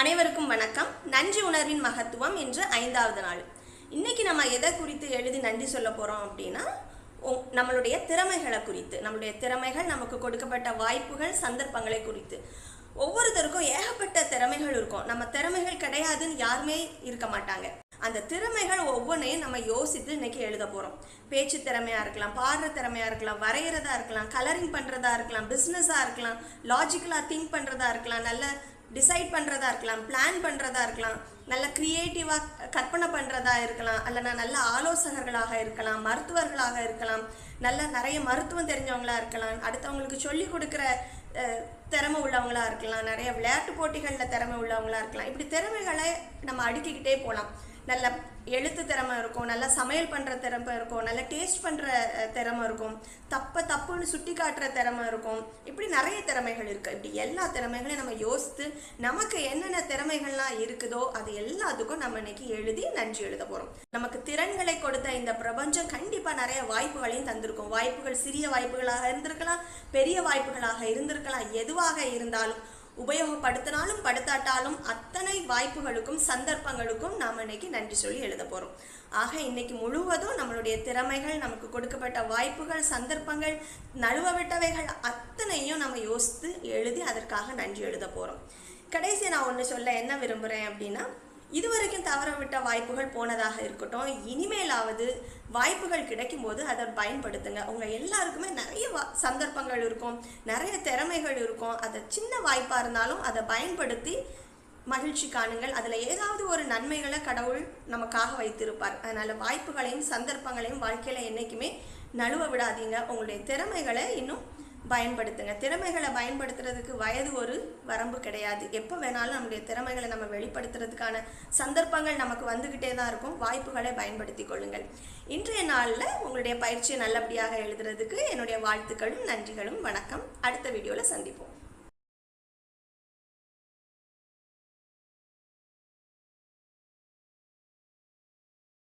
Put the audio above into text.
அனைவருக்கும் வணக்கம். நன்றி உணர்வின் மகத்துவம் என்று ஐந்தாவது நாள். இன்னைக்கு நம்ம எதை குறித்து எழுதி நன்றி சொல்ல போகிறோம் அப்படின்னா நம்மளுடைய திறமைகளை குறித்து நம்மளுடைய திறமைகள் நமக்கு கொடுக்கப்பட்ட வாய்ப்புகள் சந்தர்ப்பங்களை குறித்து. ஒவ்வொருத்தருக்கும் ஏகப்பட்ட திறமைகள் இருக்கும். நம்ம திறமைகள் கிடையாதுன்னு யாருமே இருக்க மாட்டாங்க. அந்த திறமைகள் ஒவ்வொன்றையும் நம்ம யோசித்து இன்னைக்கு எழுத போகிறோம் பேச்சு திறமையாக இருக்கலாம் பாடுற திறமையாக இருக்கலாம் வரைகிறதா இருக்கலாம் கலரிங் பண்ணுறதா இருக்கலாம் பிஸ்னஸாக இருக்கலாம் லாஜிக்கலாக திங்க் பண்ணுறதா இருக்கலாம் நல்ல டிசைட் பண்ணுறதா இருக்கலாம் பிளான் பண்ணுறதா இருக்கலாம் நல்ல க்ரியேட்டிவாக கற்பனை பண்ணுறதா இருக்கலாம் அல்லனா நல்ல ஆலோசகர்களாக இருக்கலாம் மருத்துவர்களாக இருக்கலாம் நல்ல நிறைய மருத்துவம் தெரிஞ்சவங்களா இருக்கலாம் அடுத்தவங்களுக்கு சொல்லி கொடுக்குற திறமை உள்ளவங்களா இருக்கலாம் நிறைய விளையாட்டு போட்டிகளில் திறமை உள்ளவங்களா இருக்கலாம். இப்படி திறமைகளை நம்ம அடுக்கிக்கிட்டே போகலாம் நல்ல எழுத்து திறமை இருக்கும் நல்ல சமையல் பண்ணுற திறமை இருக்கும் நல்ல டேஸ்ட் பண்ணுற திறமை இருக்கும் தப்பை தப்புன்னு சுட்டி காட்டுற திறமை இருக்கும். இப்படி நிறைய திறமைகள் இருக்குது இப்படி எல்லா திறமைகளையும் நம்ம யோசித்து நமக்கு என்னென்ன திறமைகள்லாம் இருக்குதோ அது எல்லாத்துக்கும் நம்ம இன்னைக்கு எழுதி நன்றி எழுத போகிறோம் நமக்கு திறன்களை கொடுத்த இந்த பிரபஞ்சம் கண்டிப்பாக நிறைய வாய்ப்புகளையும் தந்திருக்கும். வாய்ப்புகள் சிறிய வாய்ப்புகளாக இருந்திருக்கலாம் பெரிய வாய்ப்புகளாக இருந்திருக்கலாம். எதுவாக இருந்தாலும் உபயோகப்படுத்தினாலும் படுத்தாட்டாலும் அத் வாய்ப்புகளுக்கும் சந்தர்ப்பங்களுக்கும் நாம் இன்னைக்கு நன்றி சொல்லி எழுத போகிறோம் ஆக இன்னைக்கு முழுவதும் நம்மளுடைய திறமைகள் நமக்கு கொடுக்கப்பட்ட வாய்ப்புகள் சந்தர்ப்பங்கள் நழுவ விட்டவைகள் அத்தனையும் நம்ம யோசித்து எழுதி அதற்காக நன்றி எழுத போகிறோம் கடைசி நான் ஒன்று சொல்ல என்ன விரும்புகிறேன் அப்படின்னா இதுவரைக்கும் தவற விட்ட வாய்ப்புகள் போனதாக இருக்கட்டும் இனிமேலாவது வாய்ப்புகள் கிடைக்கும்போது அதை பயன்படுத்துங்க. உங்கள் எல்லாருக்குமே நிறைய வா- சந்தர்ப்பங்கள் இருக்கும் நிறைய திறமைகள் இருக்கும். அதை சின்ன வாய்ப்பாக இருந்தாலும் அதை பயன்படுத்தி மகிழ்ச்சி காணுங்கள். அதில் ஏதாவது ஒரு நன்மைகளை கடவுள் நமக்காக வைத்திருப்பார். அதனால் வாய்ப்புகளையும் சந்தர்ப்பங்களையும் வாழ்க்கையில் என்றைக்குமே நழுவ விடாதீங்க. உங்களுடைய திறமைகளை இன்னும் பயன்படுத்துங்க. திறமைகளை பயன்படுத்துறதுக்கு வயது ஒரு வரம்பு கிடையாது. எப்போ வேணாலும் நம்முடைய திறமைகளை நம்ம வெளிப்படுத்துறதுக்கான சந்தர்ப்பங்கள் நமக்கு வந்துக்கிட்டே தான் இருக்கும். வாய்ப்புகளை பயன்படுத்தி கொள்ளுங்கள். இன்றைய நாளில் உங்களுடைய பயிற்சியை நல்லபடியாக எழுதுறதுக்கு என்னுடைய வாழ்த்துக்களும் நன்றிகளும். வணக்கம். அடுத்த வீடியோவில் சந்திப்போம்.